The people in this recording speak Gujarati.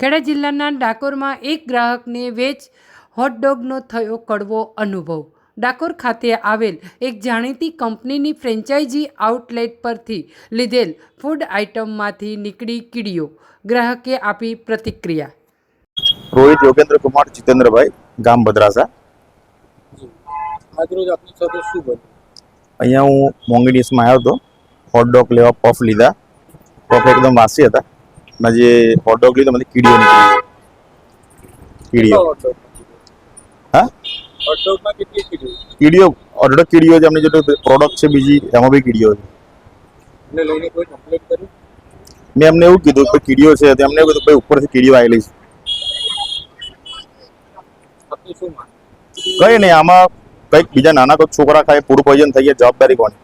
ખેડા જિલ્લાના ડાકોરમાં એક ગ્રાહકને વેજ હોટડોગનો થયો કડવો અનુભવ. ડાકોર ખાતે આવેલ એક જાણીતી કંપનીની ફ્રેન્ચાઇઝી આઉટલેટ પરથી લીધેલ ફૂડ આઇટમમાંથી નીકળી કીડીઓ. ગ્રાહકે આપી પ્રતિક્રિયા. રોહિત યોગેન્દ્ર કુમાર જીતેન્દ્રભાઈ ગામ બદરાસા આજરોજ આપની સાથે શું બન્યું? અહીંયા હું મોંઘી ડીશમાં આવ્યો હતો. હોટડોગ લેવા પફ લીધા. પફ એકદમ વાસી હતા. અને જે હોટડોગ લીધો મને કીડીઓ નીકળી કીડીઓ. હા? હોટડોગમાં કેટલી કીધું કીડીઓ ઓર્ડર કીડીઓ એમની જે પ્રોડક્ટ છે બીજી એમાં બી કીડીઓ છે. એને લઈને કોઈ કમ્પ્લેન કરી? મેં એમને એવું કીધું કે કીડીઓ છે તો એમને એવું કીધું ભાઈ ઉપરથી કીડીઓ આવેલી છે. કઈ નહીં આમાં કંઈક બીજા નાના કોઈ છોકરા ખાય ફૂડ પોઈઝન થઈ ગયા જવાબદારી કોની?